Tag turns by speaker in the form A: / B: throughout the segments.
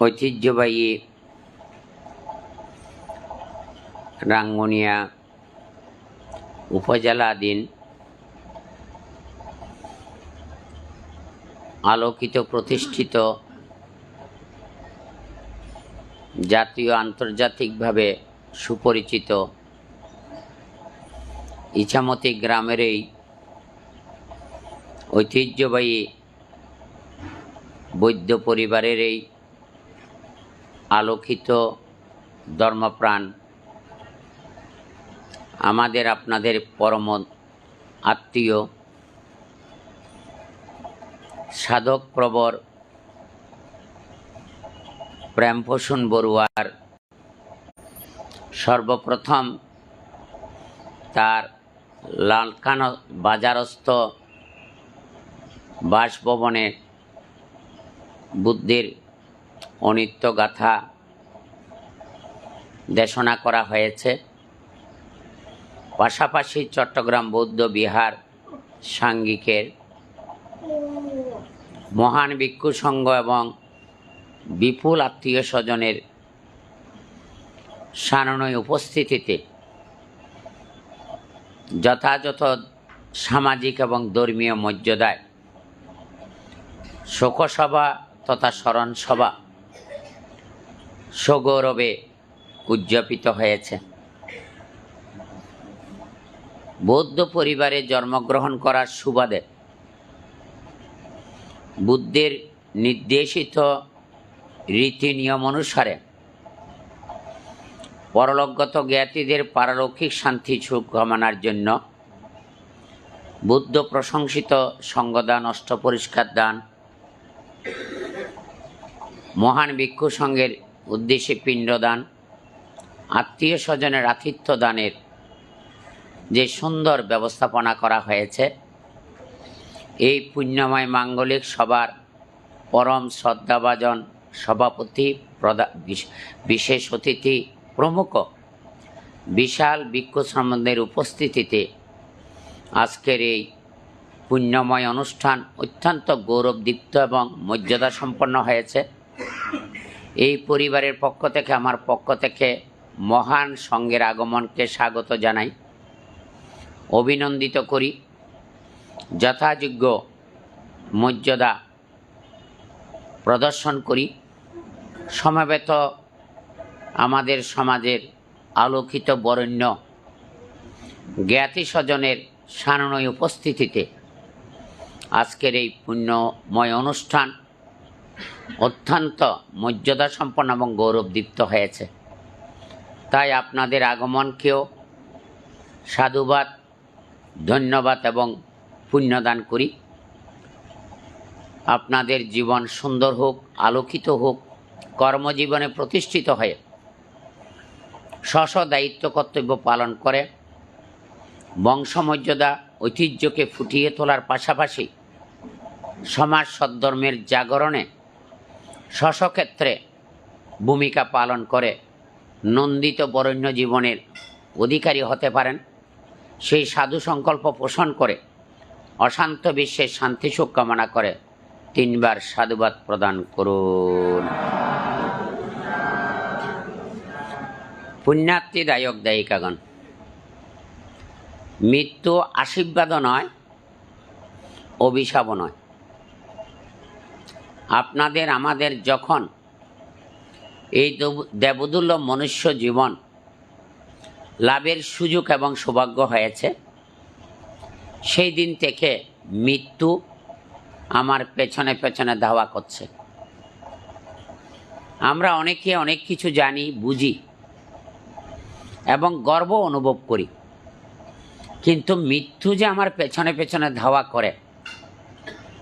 A: ঐতিহ্যবাহী রাঙ্গুনিয়া উপজেলাধীন আলোকিত প্রতিষ্ঠিত জাতীয় আন্তর্জাতিকভাবে সুপরিচিত ইছামতি গ্রামের এই ঐতিহ্যবাহী বৈদ্য পরিবারের এই আলোকিত ধর্মপ্রাণ। আমাদের আপনাদের পরম আত্মীয়, সাধক প্রবর প্রেমপোষণ বড়ুয়ার সর্বপ্রথম তার লালকান বাজারস্থ বাসভবনে বুদ্ধের অনিত্য গাথা দেশনা করা হয়েছে। পাশাপাশি চট্টগ্রাম বৌদ্ধ বিহার সাঙ্গিকের মহান ভিক্ষু সংঘ এবং বিপুল আত্মীয় স্বজনের সাননয় উপস্থিতিতে যথাযথ সামাজিক এবং ধর্মীয় মর্যাদায় শোকসভা তথা স্মরণ সভা সগৌরবে উদযাপিত হয়েছে। বৌদ্ধ পরিবারে জন্মগ্রহণ করার সুবাদে বুদ্ধের নির্দেশিত রীতি নিয়ম অনুসারে পরলোকগত জ্ঞাতিদের পারলৌকিক শান্তি সুখ কামনার জন্য বুদ্ধ প্রশংসিত সঙ্গদান অষ্ট পরিষ্কার দান মহান ভিক্ষু সংঘের উদ্দেশ্যে পিণ্ডদান, আত্মীয় স্বজনের আতিথ্য দানের যে সুন্দর ব্যবস্থাপনা করা হয়েছে, এই পুণ্যময় মাঙ্গলিক সভার পরম শ্রদ্ধাভাজন সভাপতি বিশেষ অতিথি প্রমুখ বিশাল ভিক্ষু সম্বন্ধের উপস্থিতিতে আজকের এই পুণ্যময় অনুষ্ঠান অত্যন্ত গৌরবদীপ্ত এবং মর্যাদা সম্পন্ন হয়েছে। এই পরিবারের পক্ষ থেকে, আমার পক্ষ থেকে মহান সঙ্গের আগমনকে স্বাগত জানাই। অভিনন্দিত করি। যথাযোগ্য মর্যাদা প্রদর্শন করি। সমাবেত আমাদের সমাজের আলোকিত বরেণ্য জ্ঞাতি স্বজনের সাননয় উপস্থিতিতে আজকের এই পুণ্যময় অনুষ্ঠান অত্যন্ত মর্যাদা সম্পন্ন এবং গৌরবদীপ্ত হয়েছে। তাই আপনাদের আগমনকেও সাধুবাদ, ধন্যবাদ এবং পুণ্যদান করি। আপনাদের জীবন সুন্দর হোক, আলোকিত হোক, কর্মজীবনে প্রতিষ্ঠিত হয়ে স্ব দায়িত্ব কর্তব্য পালন করে, বংশমর্যাদা, ঐতিহ্যকে ফুটিয়ে তোলার পাশাপাশি সমাজ সদ্ধর্মের জাগরণে স্বস্বক্ষেত্রে ভূমিকা পালন করে নন্দিত বরেণ্য জীবনের অধিকারী হতে পারেন। সেই সাধু সংকল্প পোষণ করে অশান্ত বিশ্বের শান্তি সুখ কামনা করে তিনবার সাধুবাদ প্রদান করুন। পুণ্যার্থীদায়ক দায়িকাগণ, মৃত্যু আশীর্বাদও নয়, অভিশাপও নয়। আপনাদের, আমাদের যখন এই দেব- দেবদুল্য মনুষ্য জীবন লাভের সুযোগ এবং সৌভাগ্য হয়েছে, সেই দিন থেকে মৃত্যু আমার পেছনে পেছনে ধাওয়া করছে। আমরা অনেকে অনেক কিছু জানি, বুঝি এবং গর্ব অনুভব করি। কিন্তু মৃত্যু যে আমার পেছনে পেছনে ধাওয়া করে,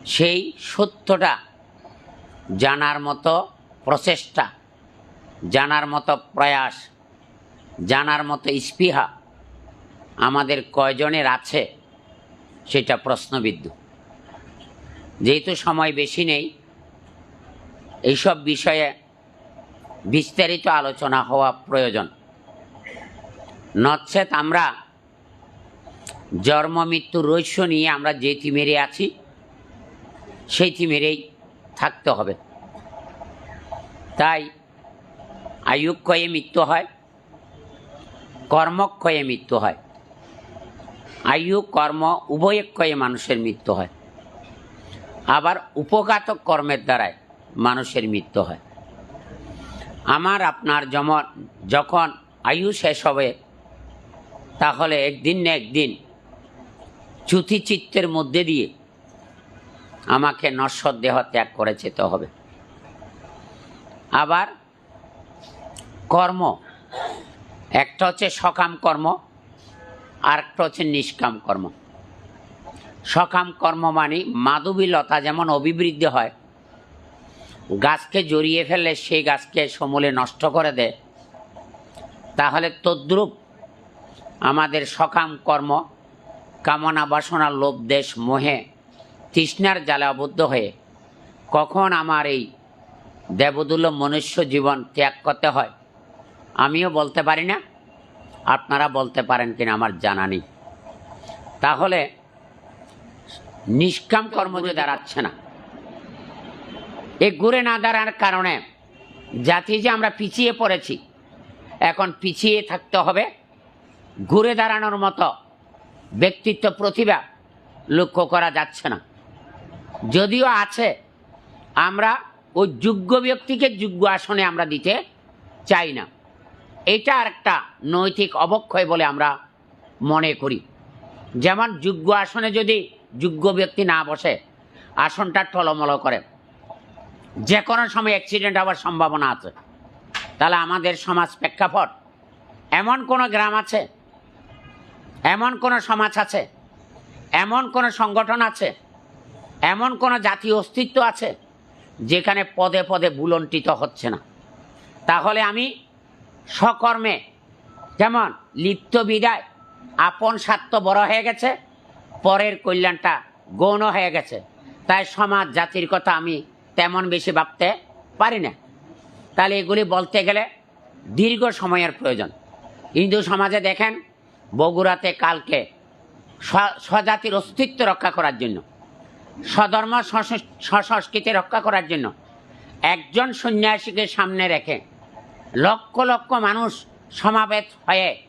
A: সেই সত্যটা জানার মতো প্রচেষ্টা, জানার মতো প্রয়াস, জানার মতো স্পৃহা আমাদের কয়জনের আছে সেটা প্রশ্নবিদ্ধ। যেহেতু সময় বেশি নেই, এইসব বিষয়ে বিস্তারিত আলোচনা হওয়া প্রয়োজন। নচেত আমরা জন্ম, মৃত্যু, রহস্য নিয়ে আমরা যে থিমেরে আছি, সেই থিমেরেই থাকতে হবে। তাই আয়ুক্ষয়ে মৃত্যু হয় কর্মক্ষয়ে মৃত্যু হয়। আয়ু কর্ম উভয়ক্ষয়ে মানুষের মৃত্যু হয়। আবার উপঘাতক কর্মের দ্বারায় মানুষের মৃত্যু হয়। আমার, আপনার যেমন, যখন আয়ু শেষ হবে, তাহলে একদিন না একদিন চ্যুতি চিত্তের মধ্যে দিয়ে আমাকে নশ্বর দেহ ত্যাগ করে যেতে হবে। আবার কর্ম, একটা হচ্ছে সকাম কর্ম আর একটা হচ্ছে নিষ্কাম কর্ম। সকাম কর্ম মানে মাধবী লতা যেমন অভিবৃদ্ধি হয়, গাছকে জড়িয়ে ফেললে সেই গাছকে সমূলে নষ্ট করে দেয়, তাহলে তদ্রূপ আমাদের সকাম কর্ম, কামনা বাসনা, লোভ, দেশ, মোহে তৃষ্ণার জালে আবদ্ধ হয়ে কখন আমার এই দেবদুল্য মনুষ্য জীবন ত্যাগ করতে হয়, আমিও বলতে পারি না। আপনারা বলতে পারেন কিনা আমার জানা নেই। তাহলে নিষ্কাম কর্ম যে দাঁড়াচ্ছে না, এ ঘুরে না দাঁড়ার কারণে জাতি যে আমরা পিছিয়ে পড়েছি, এখন পিছিয়ে থাকতে হবে। ঘুরে দাঁড়ানোর মতো ব্যক্তিত্ব প্রতিভা লক্ষ্য করা যাচ্ছে না। যদিও আছে, আমরা ওই যোগ্য ব্যক্তিকে যোগ্য আসনে আমরা দিতে চাই না। এটা একটা নৈতিক অবক্ষয় বলে আমরা মনে করি। যেমন যোগ্য আসনে যদি যোগ্য ব্যক্তি না বসে, আসনটা টলমল করে। যে কোনো সময় অ্যাক্সিডেন্ট হওয়ার সম্ভাবনা আছে। তাহলে আমাদের সমাজ প্রেক্ষাপট এমন কোনো গ্রাম আছে, এমন কোনো সমাজ আছে, এমন কোনো সংগঠন আছে এমন কোনো জাতীয় অস্তিত্ব আছে যেখানে পদে পদে বুলন্টিত হচ্ছে না। তাহলে আমি সকর্মে যেমন লিপ্ত বিদায় আপন স্বার্থ বড় হয়ে গেছে, পরের কল্যাণটা গৌণ হয়ে গেছে। তাই সমাজ জাতির কথা আমি তেমন বেশি ভাবতে পারি না। তাহলে এগুলি বলতে গেলে দীর্ঘ সময়ের প্রয়োজন। হিন্দু সমাজে দেখেন, বগুড়াতে কালকে স্ব- স্বজাতির অস্তিত্ব রক্ষা করার জন্য স্বধর্ম সংস- সংস্কৃতি রক্ষা করার জন্য একজন সন্ন্যাসীকে সামনে রেখে লক্ষ লক্ষ মানুষ সমাবেত হয়ে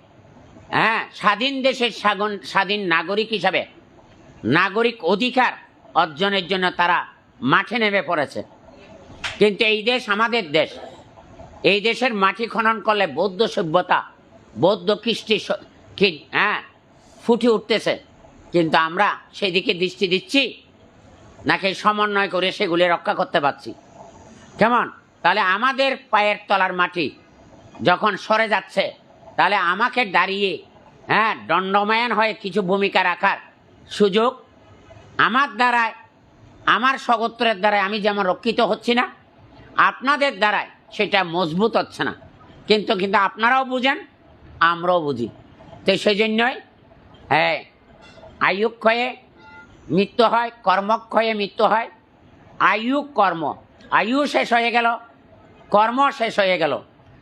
A: হ্যাঁ স্বাধীন দেশের স্বাগন স্বাধীন নাগরিক হিসাবে নাগরিক অধিকার অর্জনের জন্য তারা মাঠে নেমে পড়েছে। কিন্তু এই দেশ আমাদের দেশ। এই দেশের মাটি খনন করলে বৌদ্ধ সভ্যতা, বৌদ্ধ কৃষ্টি হ্যাঁ ফুটে উঠতেছে। কিন্তু আমরা সেদিকে দৃষ্টি দিচ্ছি নাকি সমন্বয় করে সেগুলি রক্ষা করতে পারছি? কেমন? তাহলে আমাদের পায়ের তলার মাটি যখন সরে যাচ্ছে, তাহলে আমাকে দাঁড়িয়ে হ্যাঁ দণ্ডময়ান হয়ে কিছু ভূমিকা রাখার সুযোগ আমার দ্বারায়, আমার স্বগোত্রের দ্বারায় আমি যেমন রক্ষিত হচ্ছি না, আপনাদের দ্বারায় সেটা মজবুত হচ্ছে না। কিন্তু কিন্তু আপনারাও বুঝেন, আমরাও বুঝি। তো সেই জন্যই হ্যাঁ আয়ুক্ষয়ে মৃত্যু হয়, কর্মক্ষয়ে মৃত্যু হয়। আয়ু, কর্ম। আয়ু শেষ হয়ে গেল, কর্ম শেষ হয়ে গেল।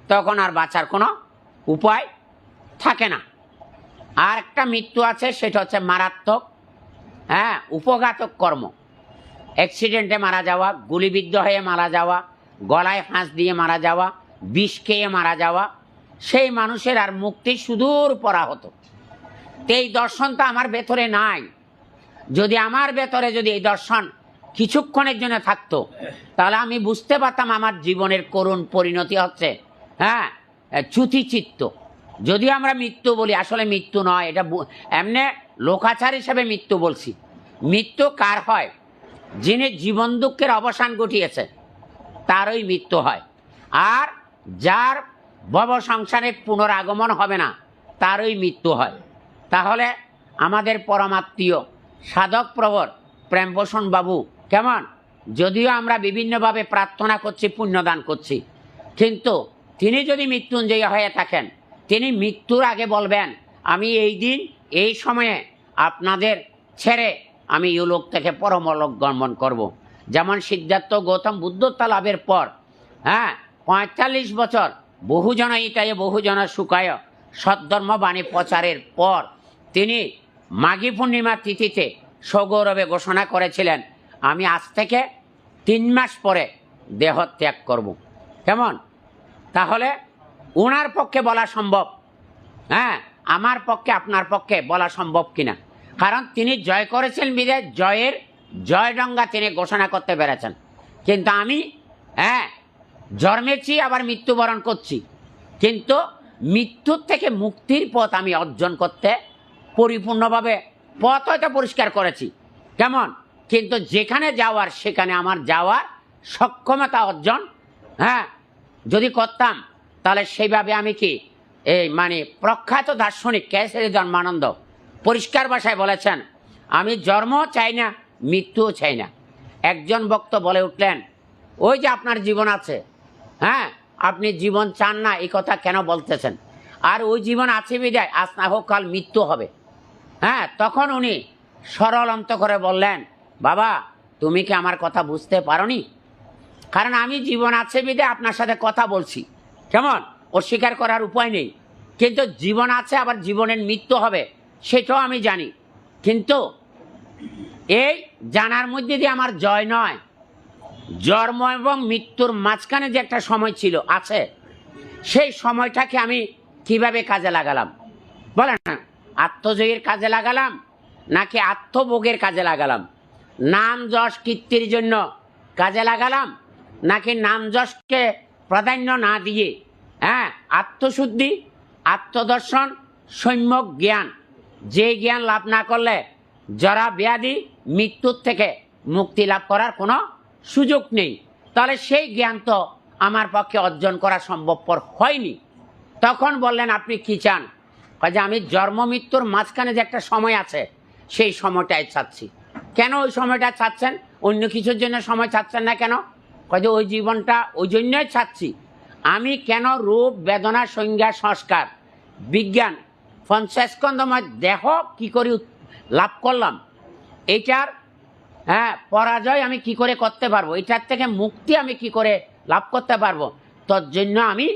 A: তখন আর বাঁচার কোনো উপায় থাকে না। আর একটা মৃত্যু আছে, সেটা হচ্ছে মারাত্মক হ্যাঁ উপঘাতক কর্ম। অ্যাক্সিডেন্টে মারা যাওয়া, গুলিবিদ্ধ হয়ে মারা যাওয়া, গলায় ফাঁস দিয়ে মারা যাওয়া, বিষ খেয়ে মারা যাওয়া, সেই মানুষের আর মুক্তি সুদূর পরা হতো এই দর্শনটা আমার ভেতরে নাই। যদি আমার ভেতরে যদি এই দর্শন কিছুক্ষণের জন্য থাকতো, তাহলে আমি বুঝতে পারতাম আমার জীবনের করুণ পরিণতি হচ্ছে। হ্যাঁ চ্যুতি চিত্ত। যদিও আমরা মৃত্যু বলি, আসলে মৃত্যু নয়, এটা এমনি লোকাচার হিসেবে মৃত্যু বলছি। মৃত্যু কার হয়? যিনি জীবন দুঃখের অবসান ঘটিয়েছে, তারই মৃত্যু হয়। আর যার ভব সংসারে পুনরাগমন হবে না, তারই মৃত্যু হয়। তাহলে আমাদের পরমাত্মীয় সাধক প্রবর প্রেমভূষণ বাবু, কেমন যদিও আমরা বিভিন্নভাবে প্রার্থনা করছি, পুণ্যদান করছি কিন্তু তিনি যদি মৃত্যুঞ্জয়ী হয়ে থাকেন, তিনি মৃত্যুর আগে বলবেন, আমি এই দিন, এই সময়ে আপনাদের ছেড়ে আমি ইউলোক থেকে পরমলোক গমন করব। যেমন সিদ্ধার্থ গৌতম বুদ্ধত্ব লাভের পর হ্যাঁ পঁয়তাল্লিশ বছর বহুজন ইটায় বহুজন সুকায় সদ্ধর্ম বাণী প্রচারের পর তিনি মাঘী পূর্ণিমা তিথিতে সগৌরবে ঘোষণা করেছিলেন, আমি আজ থেকে তিন মাস পরে দেহ ত্যাগ করব। কেমন? তাহলে ওনার পক্ষে বলা সম্ভব? হ্যাঁ আমার পক্ষে, আপনার পক্ষে বলা সম্ভব কিনা? কারণ তিনি জয় করেছেন বিদায় জয়ের জয়ডঙ্গা তিনি ঘোষণা করতে পেরেছেন। কিন্তু আমি হ্যাঁ জন্মেছি, আবার মৃত্যুবরণ করছি। কিন্তু মৃত্যুর থেকে মুক্তির পথ আমি অর্জন করতে পরিপূর্ণভাবে পথ হয়তো পরিষ্কার করেছি। কেমন? কিন্তু যেখানে যাওয়ার, সেখানে আমার যাওয়ার সক্ষমতা অর্জন হ্যাঁ? যদি করতাম, তাহলে সেইভাবে আমি কি, এই মানে প্রখ্যাত দার্শনিক কেসরি জন্মানন্দ পরিষ্কার ভাষায় বলেছেন, আমি জন্ম চাই না, মৃত্যুও চাই না। একজন বক্ত বলে উঠলেন, ওই যে আপনার জীবন আছে হ্যাঁ? আপনি জীবন চান না এই কথা কেন বলতেছেন? আর ওই জীবন আছে বিদায় আজ না হোক কাল মৃত্যু হবে। হ্যাঁ তখন উনি সরল অন্ত করে বললেন, বাবা, তুমি কি আমার কথা বুঝতে পারোনি? কারণ আমি জীবন আছে বিদে আপনার সাথে কথা বলছি। কেমন? অস্বীকার করার উপায় নেই। কিন্তু জীবন আছে, আবার জীবনের মৃত্যু হবে, সেটাও আমি জানি। কিন্তু এই জানার মধ্যে দিয়ে আমার জয় নয়। জন্ম এবং মৃত্যুর মাঝখানে যে একটা সময় ছিল, আছে। সেই সময়টাকে আমি কীভাবে কাজে লাগালাম? বলেন না। আত্মজয়ের কাজে লাগালাম নাকি আত্মভোগের কাজে লাগালাম? নাম যশ কীর্তির জন্য কাজে লাগালাম নাকি নাম যশকে প্রাধান্য না দিয়ে? হ্যাঁ আত্মশুদ্ধি, আত্মদর্শন, সম্যক জ্ঞান। যে জ্ঞান লাভ না করলে জরা ব্যাধি মৃত্যুর থেকে মুক্তি লাভ করার কোনো সুযোগ নেই। তাহলে সেই জ্ঞান তো আমার পক্ষে অর্জন করা সম্ভবপর হয়নি। তখন বললেন, আপনি কি চান? যে আমি জন্ম মৃত্যুর মাঝখানে যে একটা সময় আছে, সেই সময়টাই চাচ্ছি। কেন ওই সময়টা চাচ্ছেন? অন্য কিছুর জন্য সময় চাচ্ছেন না কেন? যে ওই জীবনটা ওই জন্যই চাচ্ছি। আমি কেন রূপ, বেদনা, সংজ্ঞা, সংস্কার, বিজ্ঞান পঞ্চাশকন্দময় দেহ কি করে লাভ করলাম? এইটার হ্যাঁ পরাজয় আমি কি করে করতে পারব? এটার থেকে মুক্তি আমি কি করে লাভ করতে পারব? তোর জন্য আমি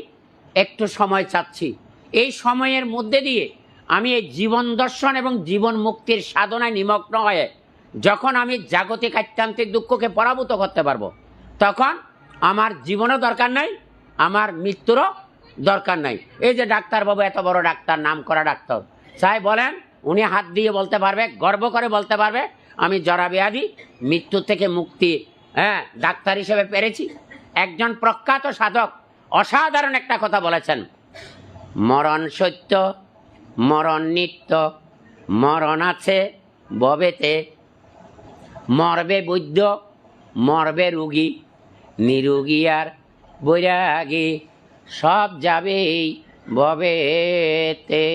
A: একটু সময় চাচ্ছি। এই সময়ের মধ্যে দিয়ে আমি এই জীবন দর্শন এবং জীবন মুক্তির সাধনায় নিমগ্ন হয়ে যখন আমি জাগতিক আত্যান্তিক দুঃখকে পরাভূত করতে পারব, তখন আমার জীবনও দরকার নাই, আমার মৃত্যুরও দরকার নাই। এই যে ডাক্তারবাবু এত বড় ডাক্তার, নাম করা ডাক্তার। সাই বলেন, উনি হাত দিয়ে বলতে পারবে, গর্ব করে বলতে পারবে, আমি জরাব্যাধি মৃত্যু থেকে মুক্তি হ্যাঁ ডাক্তার হিসেবে পেরেছি। একজন প্রখ্যাত সাধক, অসাধারণ একটা কথা বলেছেন। মরণ সত্য, মরণ নিত্য, মরণ আছে ববেতে। মরবে বৈদ্য মরবে রুগী, নিরুগী আর বৈরাগী, সব যাবেই ববেতে।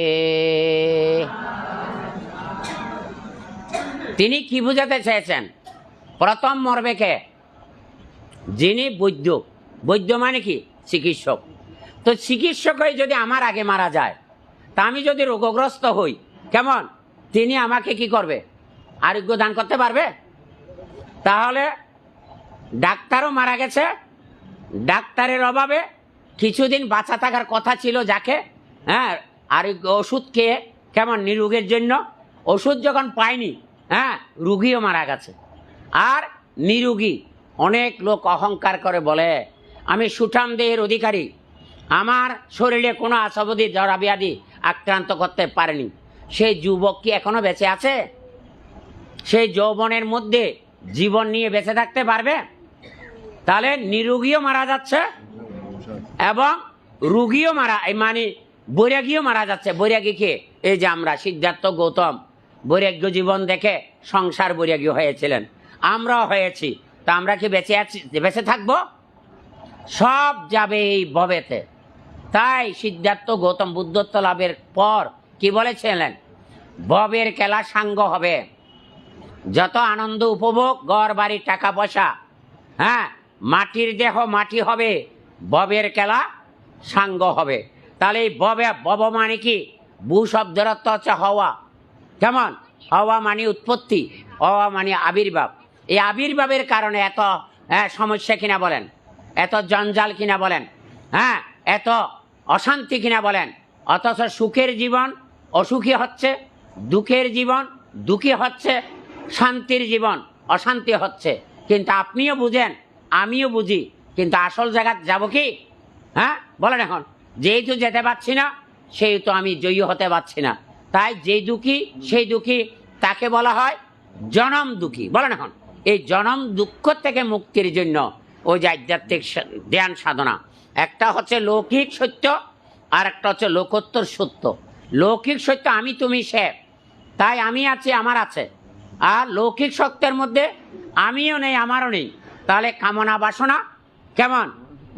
A: তিনি কি বুঝাতে চেয়েছেন? প্রথম মরবে কে? যিনি বৈদ্য বৈদ্য মানে কি? চিকিৎসক। তো চিকিৎসক হয়ে যদি আমার আগে মারা যায়, তা আমি যদি রোগগ্রস্ত হই, কেমন? তিনি আমাকে কি করবে? আরোগ্য দান করতে পারবে? তাহলে ডাক্তারও মারা গেছে, ডাক্তারের অভাবে কিছুদিন বাঁচা থাকার কথা ছিল যাকে হ্যাঁ আরোগ্য ওষুধ খেয়ে, কেমন, নিরোগের জন্য ওষুধ যখন পায়নি হ্যাঁ রুগীও মারা গেছে। আর নিরুগী, অনেক লোক অহংকার করে বলে, আমি সুঠাম দেহের অধিকারী আমার শরীরে কোনো আশাবধি জরা ব্যাধি আক্রান্ত করতে পারেনি। সেই যুবক কি এখনও বেঁচে আছে? সেই যৌবনের মধ্যে জীবন নিয়ে বেঁচে থাকতে পারবে? তাহলে নিরোগীও মারা যাচ্ছে এবং রুগীও মারা মানে বৈরাগীও মারা যাচ্ছে। বৈরাগীকে এই যে আমরা, সিদ্ধার্থ গৌতম, বৈরাগ্য জীবন দেখে সংসার বৈরাগী হয়েছিলেন। আমরাও হয়েছি। তা আমরা কি বেঁচে আছি, বেঁচে থাকব? সব যাবে এই ভবেতে। তাই সিদ্ধার্থ গৌতম বুদ্ধত্ব লাভের পর কি বলেছিলেন? ববের খেলা সাঙ্গ হবে। যত আনন্দ উপভোগ গড় বাড়ি টাকা পয়সা হ্যাঁ মাটির দেহ মাটি হবে ববের খেলা সাঙ্গ হবে। তাহলে এই ববে বব মানে কি? ভূ শব্দের অর্থ হচ্ছে হওয়া। কেমন? হওয়া মানে উৎপত্তি হওয়া মানে আবির্ভাব। এই আবির্ভাবের কারণে এত হ্যাঁ, সমস্যা কিনা বলেন? এত জঞ্জাল কিনা বলেন? হ্যাঁ এত অশান্তি কিনা বলেন? অথচ সুখের জীবন অসুখী হচ্ছে, দুঃখের জীবন দুঃখী হচ্ছে, শান্তির জীবন অশান্তি হচ্ছে। কিন্তু আপনিও বুঝেন, আমিও বুঝি, কিন্তু আসল জায়গা যাব কি? হ্যাঁ বলেন এখন। যেহেতু যেতে পারছি না সেহেতু আমি জয়ী হতে পারছি না। তাই যে দুঃখী, সেই দুঃখী তাকে বলা হয় জনম দুঃখী। বলেন এখন। এই জনম দুঃখ থেকে মুক্তির জন্য ওই যে আধ্যাত্মিক ধ্যান সাধনা একটা হচ্ছে লৌকিক সত্য আর একটা হচ্ছে লোকোত্তর সত্য। লৌকিক সত্য আমি, তুমি সে, তাই আমি আছি, আমার আছে। আর লৌকিক সত্যের মধ্যে আমিও নেই, আমারও নেই। তাহলে কামনা বাসনা, কেমন?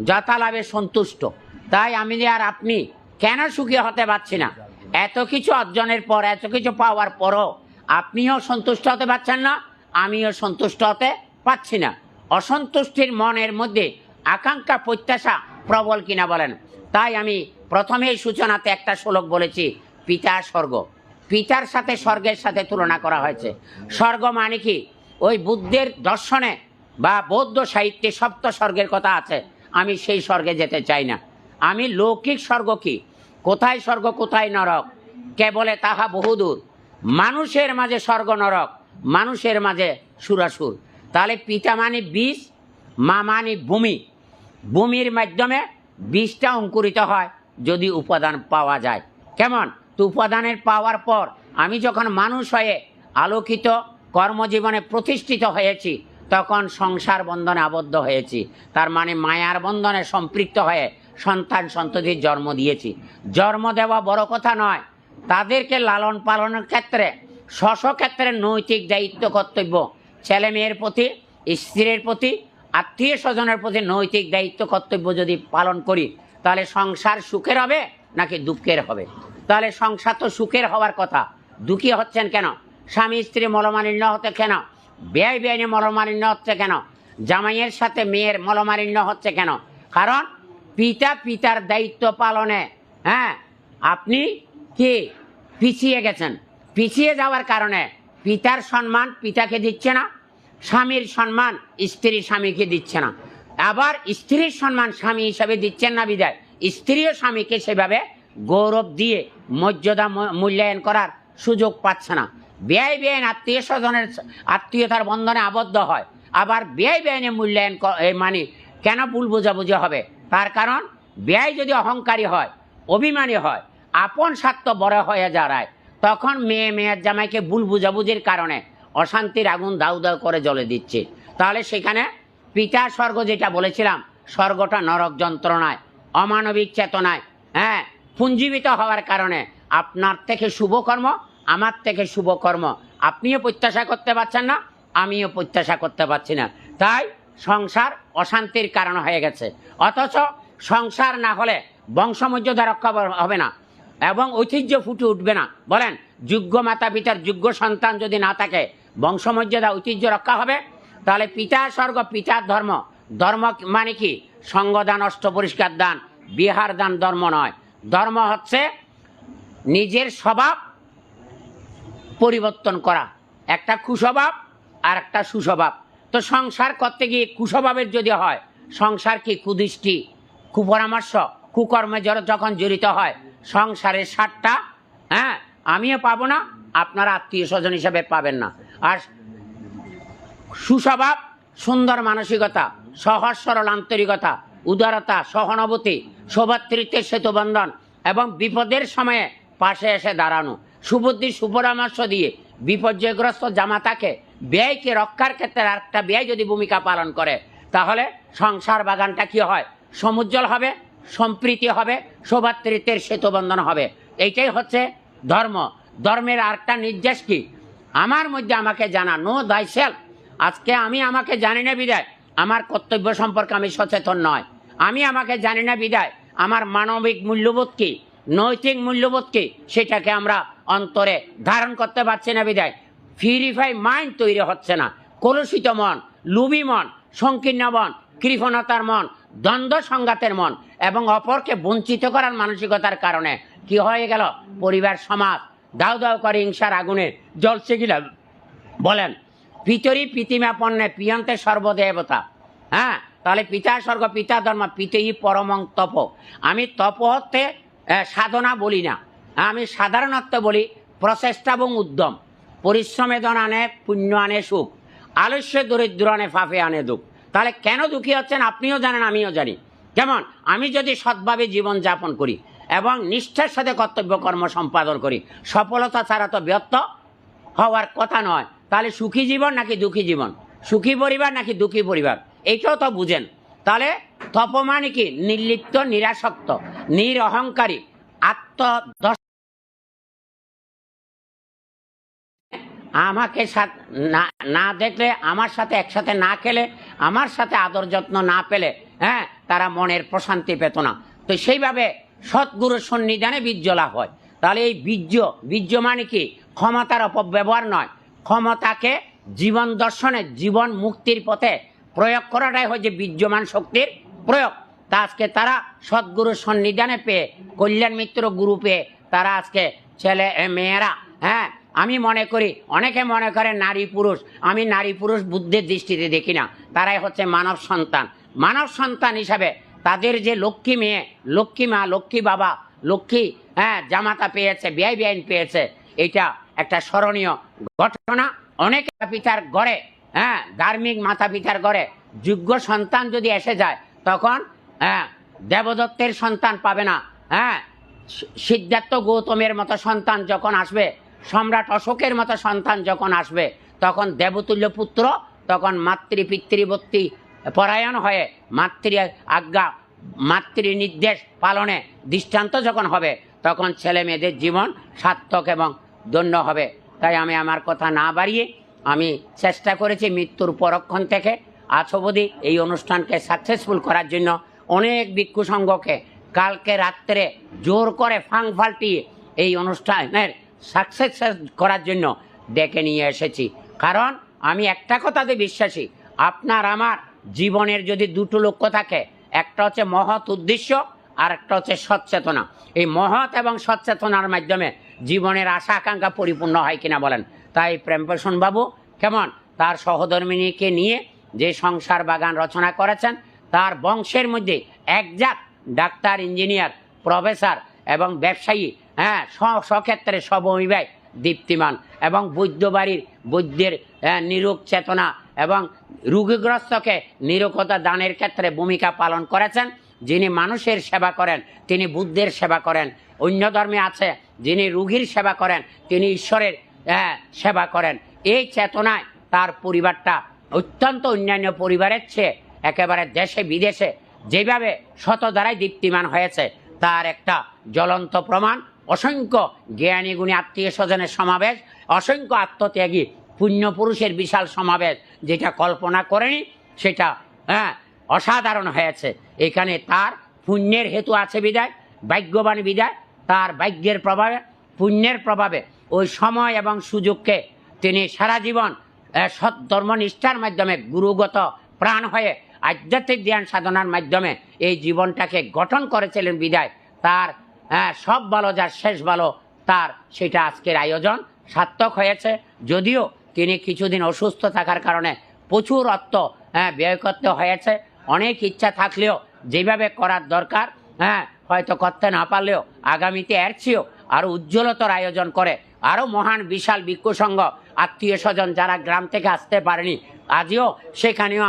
A: যথালাভে সন্তুষ্ট। তাই আমি যে আর আপনি কেন সুখী হতে পারছি না? এত কিছু অর্জনের পর, এত কিছু পাওয়ার পরও আপনিও সন্তুষ্ট হতে পারছেন না, আমিও সন্তুষ্ট হতে পারছি না। অসন্তুষ্টির মনের মধ্যে আকাঙ্ক্ষা, প্রত্যাশা প্রবল কিনা বলেন। তাই আমি প্রথমেই সূচনাতে একটা শ্লোক বলেছি, পিতা স্বর্গ। পিতার সাথে স্বর্গের সাথে তুলনা করা হয়েছে। স্বর্গ মানে কি? ওই বুদ্ধের দর্শনে বা বৌদ্ধ সাহিত্যে সপ্ত স্বর্গের কথা আছে। আমি সেই স্বর্গে যেতে চাই না। আমি লৌকিক স্বর্গ কি? কোথায় স্বর্গ, কোথায় নরক? কে বলে তাহা বহুদূর। মানুষের মাঝে স্বর্গ নরক, মানুষের মাঝে সুরাসুর। তাহলে পিতা মানে বীজ মা মানে ভূমি। ভূমির মাধ্যমে বীজটা অঙ্কুরিত হয় যদি উপাদান পাওয়া যায়। কেমন? তো উপাদানের পাওয়ার পর আমি যখন মানুষ হয়ে আলোকিত কর্মজীবনে প্রতিষ্ঠিত হয়েছি, তখন সংসার বন্ধনে আবদ্ধ হয়েছি। তার মানে মায়ার বন্ধনে সম্পৃক্ত হয়ে সন্তান সন্ততির জন্ম দিয়েছি। জন্ম দেওয়া বড় কথা নয়, তাদেরকে লালন পালনের ক্ষেত্রে স্ব ক্ষেত্রে নৈতিক দায়িত্ব কর্তব্য। ছেলে মেয়ের প্রতি, স্ত্রীর প্রতি আত্মীয় স্বজনের প্রতি নৈতিক দায়িত্ব, কর্তব্য যদি পালন করি, তাহলে সংসার সুখের হবে নাকি দুঃখের হবে? তাহলে সংসার তো সুখের হওয়ার কথা। দুঃখী হচ্ছেন কেন? স্বামী, স্ত্রী মলমালিন্য হতে কেন? ব্যয় ব্যয় মলমালিন্য হচ্ছে কেন? জামাইয়ের সাথে মেয়ের মলমালিন্য হচ্ছে কেন? কারণ পিতা পিতার দায়িত্ব পালনে হ্যাঁ? আপনি কি পিছিয়ে গেছেন? পিছিয়ে যাওয়ার কারণে পিতার সম্মান পিতাকে দিচ্ছে না? স্বামীর সম্মান স্ত্রী স্বামীকে দিচ্ছে না। আবার স্ত্রীর সম্মান স্বামী হিসাবে দিচ্ছেন না বিদায়। স্ত্রীও স্বামীকে সেভাবে গৌরব দিয়ে মর্যাদা মূল্যায়ন করার সুযোগ পাচ্ছে না। ব্যয় ব্যয়ন আত্মীয় স্বজনের আত্মীয়তার বন্ধনে আবদ্ধ হয়। আবার ব্যয় ব্যয়নে মূল্যায়ন মানে কেন ভুল বোঝাবুঝি হবে? তার কারণ ব্যয় যদি অহংকারী হয়, অভিমানী হয়, আপন স্বার্থ বড় হয়ে দাঁড়ায়, তখন মেয়ে, মেয়ের জামাইকে ভুল বুঝাবুঝির কারণে অশান্তির আগুন দাউ দাউ করে জ্বলে দিচ্ছে। তাহলে সেখানে পিতা স্বর্গ যেটা বলেছিলাম, স্বর্গটা নরক যন্ত্রণায়, অমানবিক চেতনায় হ্যাঁ পুঞ্জীবিত হওয়ার কারণে আপনার থেকে শুভকর্ম আমার থেকে শুভকর্ম আপনিও প্রত্যাশা করতে পারছেন না, আমিও প্রত্যাশা করতে পারছি না। তাই সংসার অশান্তির কারণ হয়ে গেছে। অথচ সংসার না হলে বংশমর্যাদা রক্ষা হবে না এবং ঐতিহ্য ফুটে উঠবে না। বলেন, যোগ্য মাতা পিতার যোগ্য সন্তান যদি না থাকে বংশমর্যাদা ঐতিহ্য রক্ষা হবে। তাহলে পিতা স্বর্গ, পিতার ধর্ম। ধর্ম মানে কি? সঙ্গদান অষ্ট পরিষ্কার দান। বিহার দান ধর্ম নয়। ধর্ম হচ্ছে নিজের স্বভাব পরিবর্তন করা। একটা কুস্বভাব আর একটা সুস্বভাব। তো সংসার করতে গিয়ে কুস্বভাবের যদি হয়, সংসার কি কুদৃষ্টি? কুপরামর্শ, কুকর্মে যখন জড়িত হয়, সংসারের স্বাদটা হ্যাঁ আমিও পাবো না, আপনারা আত্মীয় স্বজন হিসাবে পাবেন না। আর সুস্বভাব, সুন্দর মানসিকতা, সহজ, সরল আন্তরিকতা, উদারতা, সহানুভূতি, সৌভাতৃত্বের সেতুবন্ধন এবং বিপদের সময়ে পাশে এসে দাঁড়ানো, সুবুদ্ধি, সুপরামর্শ দিয়ে বিপর্যয়গ্রস্ত জামাতাকে, ব্যয়কে রক্ষার ক্ষেত্রে একটা ব্যয় যদি ভূমিকা পালন করে, তাহলে সংসার বাগানটা কি হয়? সমুজ্জ্বল হবে, সম্প্রীতি হবে, সৌভাতৃত্বের সেতুবন্ধন হবে। এইটাই হচ্ছে ধর্ম। ধর্মের আরেকটা নির্দেশ কি? আমার মধ্যে আমাকে জানা নো দাই সেলফ আজকে আমি আমাকে জানি না বিদায়। আমার কর্তব্য সম্পর্কে আমি সচেতন নয়। আমি আমাকে জানি না বিদায়। আমার মানবিক মূল্যবোধ কি? নৈতিক মূল্যবোধ কি? সেটাকে আমরা অন্তরে ধারণ করতে পারছি না বিদায়। পিউরিফাই মাইন্ড তৈরি হচ্ছে না। কলুষিত মন লুবি মন, সংকীর্ণ মন, কৃপণতার মন, দ্বন্দ্ব সংঘাতের মন এবং অপরকে বঞ্চিত করার মানসিকতার কারণে কি হয়ে গেল? পরিবার, সমাজ দাউ দাউ করে হিংসার আগুনে জ্বলছে কিনা? বলেন। পিতরি প্রীতিমা পণ্যে পিয়ন্তে সর্বদেবতা। হ্যাঁ? তাহলে পিতা স্বর্গ, পিতা ধর্ম পিতই পরমং তপ। আমি তপ হতে সাধনা বলি না। আমি সাধারণত বলি প্রচেষ্টা এবং উদ্যম। পরিশ্রমে ধন আনে পুণ্য আনে সুখ। আলস্য দরিদ্র আনে ফাফে আনে দুঃখ। তাহলে কেন দুঃখী হচ্ছেন? আপনিও জানেন, আমিও জানি। যেমন আমি যদি সৎভাবে জীবন যাপন করি এবং নিষ্ঠার সাথে কর্তব্য কর্ম সম্পাদন করি। সফলতা ছাড়া তো ব্যর্থ হওয়ার কথা নয়। তাহলে সুখী জীবন নাকি দুঃখী জীবন? সুখী পরিবার নাকি দুঃখী পরিবার? এইটাও তো বুঝেন। তাহলে তপ মানে কি? নির্লিপ্ত, নিরাসক্ত, নিরহংকারী আত্মদর্শ আমাকে না দেখলে, আমার সাথে একসাথে না খেলে, আমার সাথে আদর যত্ন না পেলে হ্যাঁ তারা মনের প্রশান্তি পেত না। তো সেইভাবে সৎগুরু সন্নিধানে বীর্য লাভ হয়। তাহলে এই বীর্য বীর্য মানে কি? ক্ষমতার অপব্যবহার নয়। ক্ষমতাকে জীবন দর্শনে, জীবন মুক্তির পথে প্রয়োগ করাটাই হচ্ছে বীর্যমান শক্তির প্রয়োগ। তা আজকে তারা সদ্গুরু সন্নিধানে পেয়ে, কল্যাণ মিত্র গুরু পেয়ে তারা আজকে ছেলে মেয়েরা হ্যাঁ? আমি মনে করি, অনেকে মনে করে নারী পুরুষ। আমি নারী পুরুষ বুদ্ধির দৃষ্টিতে দেখি না। তারাই হচ্ছে মানব সন্তান। মানব সন্তান হিসাবে তাদের যে লক্ষ্মী মেয়ে, লক্ষ্মী মা, লক্ষ্মী বাবা, লক্ষ্মী হ্যাঁ জামাতা পেয়েছে ব্যয় বেআইন পেয়েছে, এটা একটা স্মরণীয় ঘটনা। অনেক পিতার গড়ে হ্যাঁ ধার্মিক মাতা পিতার গড়ে যোগ্য সন্তান যদি এসে যায়, তখন হ্যাঁ দেবদত্তের সন্তান পাবে না হ্যাঁ সিদ্ধার্থ গৌতমের মতো সন্তান যখন আসবে, সম্রাট অশোকের মতো সন্তান যখন আসবে, তখন দেবতুল্য পুত্র তখন মাতৃ পিতৃবর্তী পরায়ণ হয়ে মাতৃ আজ্ঞা, মাতৃ নির্দেশ পালনে দৃষ্টান্ত যখন হবে, তখন ছেলে মেয়েদের জীবন সার্থক এবং ধন্য হবে। তাই আমি আমার কথা না বাড়িয়ে আমি চেষ্টা করেছি মৃত্যুর পরক্ষণ থেকে আজ এই অনুষ্ঠানকে সাকসেসফুল করার জন্য। অনেক ভিক্ষু সংঘকে কালকে রাত্রে জোর করে ফাং ফাল্টিয়ে এই অনুষ্ঠানের সাকসেস করার জন্য ডেকে নিয়ে এসেছি। কারণ আমি একটা কথাতে বিশ্বাসী, আপনার, আমার জীবনের যদি দুটো লক্ষ্য থাকে একটা হচ্ছে মহৎ উদ্দেশ্য আর একটা হচ্ছে সচেতনা। এই মহৎ এবং সচেতনার মাধ্যমে জীবনের আশা আকাঙ্ক্ষা পরিপূর্ণ হয় কিনা বলেন। তাই প্রেমপ্রসন বাবু কেমন? তার সহধর্মিনীকে নিয়ে যে সংসার বাগান রচনা করেছেন তার বংশের মধ্যে একজাত ডাক্তার ইঞ্জিনিয়ার প্রফেসর এবং ব্যবসায়ী হ্যাঁ স্ব- স্বক্ষেত্রে সবমিবাই দীপ্তিমান এবং বৈদ্য বাড়ির বৈদ্যের আহ, নিরোগ চেতনা এবং রোগীগ্রস্তকে নিরোগতা দানের ক্ষেত্রে ভূমিকা পালন করেছেন। যিনি মানুষের সেবা করেন তিনি বুদ্ধের সেবা করেন। অন্য ধর্মে আছে যিনি রুগীর সেবা করেন তিনি ঈশ্বরের আহ, সেবা করেন। এই চেতনায় তার পরিবারটা অত্যন্ত অন্যান্য পরিবারের চেয়ে একেবারে দেশে বিদেশে যেভাবে শত দ্বারাই দীপ্তিমান হয়েছে তার একটা জ্বলন্ত প্রমাণ। অসংখ্য জ্ঞানী গুণী আত্মীয় স্বজনের সমাবেশ অসংখ্য আত্মত্যাগী পুণ্যপুরুষের বিশাল সমাবেশ যেটা কল্পনা করেনি সেটা হ্যাঁ অসাধারণ হয়েছে। এখানে তার পুণ্যের হেতু আছে বিদায় ভাগ্যবান বিদায় তার ভাগ্যের প্রভাবে পুণ্যের প্রভাবে। ওই সময় এবং সুযোগকে তিনি সারা জীবন সৎ ধর্মনিষ্ঠার মাধ্যমে গুরুগত প্রাণ হয়ে আধ্যাত্মিক জ্ঞান সাধনার মাধ্যমে এই জীবনটাকে গঠন করেছিলেন বিদায়। তার হ্যাঁ, সব ভালো যার শেষ ভালো তার সেটা আজকের আয়োজন। সার্থক হয়েছে। যদিও তিনি কিছুদিন অসুস্থ থাকার কারণে প্রচুর অর্থ হ্যাঁ, ব্যয় করতে হয়েছে। অনেক ইচ্ছা থাকলেও যেভাবে করার দরকার হ্যাঁ হয়তো করতে না পারলেও আগামীতে এর চেয়েও আরও উজ্জ্বলতর আয়োজন করে আরও মহান বিশাল ভিক্ষু আত্মীয় স্বজন যারা গ্রাম থেকে আসতে পারেনি আজও সেখানেও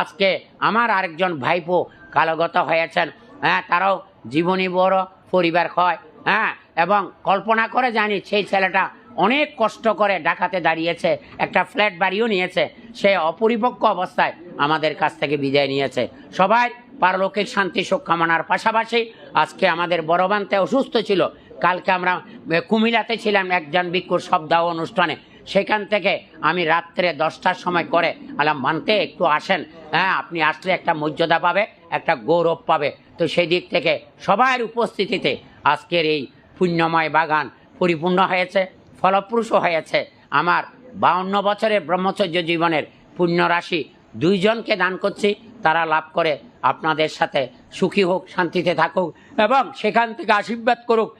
A: আজকে আমার আরেকজন ভাইপো কালগত হয়েছেন। হ্যাঁ তারাও জীবনী বড় পরিবার হয় হ্যাঁ এবং কল্পনা করে জানি সেই ছেলেটা অনেক কষ্ট করে ডাকাতে দাঁড়িয়েছে একটা ফ্ল্যাট বাড়িও নিয়েছে সে অপরিপক্ক অবস্থায় আমাদের কাছ থেকে বিদায় নিয়েছে। সবাই পারলৌকিক শান্তি সুখ কামনার পাশাপাশি আজকে আমাদের বড়বান্তে অসুস্থ ছিল। কালকে আমরা এ, কুমিল্লাতে ছিলাম একজন ভিক্ষুর শব্দাহ অনুষ্ঠানে। সেখান থেকে আমি রাত্রে দশটার সময় করে আলাম মানতে একটু আসেন। হ্যাঁ আপনি আসলে একটা মর্যাদা পাবে একটা গৌরব পাবে। তো সেই দিক থেকে সবার উপস্থিতিতে আজকের এই পুণ্যময় বাগান পরিপূর্ণ হয়েছে। ফলপ্রসূ হয়েছে। আমার বাউন্ন বছরের ব্রহ্মচর্য জীবনের পুণ্য রাশি দুইজনকে দান করছি, তারা লাভ করে আপনাদের সাথে সুখী হোক, শান্তিতে থাকুক এবং সেখান থেকে আশীর্বাদ করুক।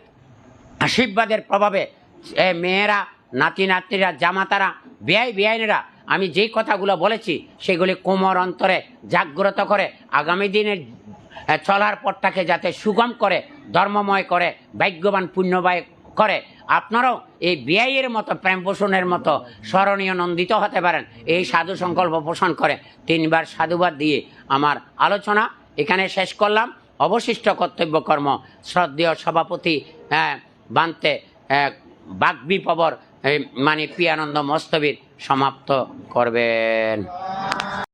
A: আশীর্বাদের প্রভাবে মেয়েরা, নাতি নাতনিরা, জামাতারা, বেআই বেআইনেরা, আমি যেই কথাগুলো বলেছি, সেগুলি কোমর অন্তরে জাগ্রত করে আগামী দিনের চলার পথটাকে যাতে সুগম করে, ধর্মময় করে, ভাগ্যবান, পুণ্যবায় করে আপনারাও এই বিআইয়ের মতো প্রেম পোষণের মতো স্মরণীয় নন্দিত হতে পারেন। এই সাধু সংকল্প পোষণ করে তিনবার সাধুবাদ দিয়ে আমার আলোচনা এখানে শেষ করলাম। অবশিষ্ট কর্তব্য কর্ম শ্রদ্ধেয় সভাপতি হ্যাঁ, বান্তে বাগবি পবর মানে পিয়ানন্দ মস্তবীর সমাপ্ত করবেন।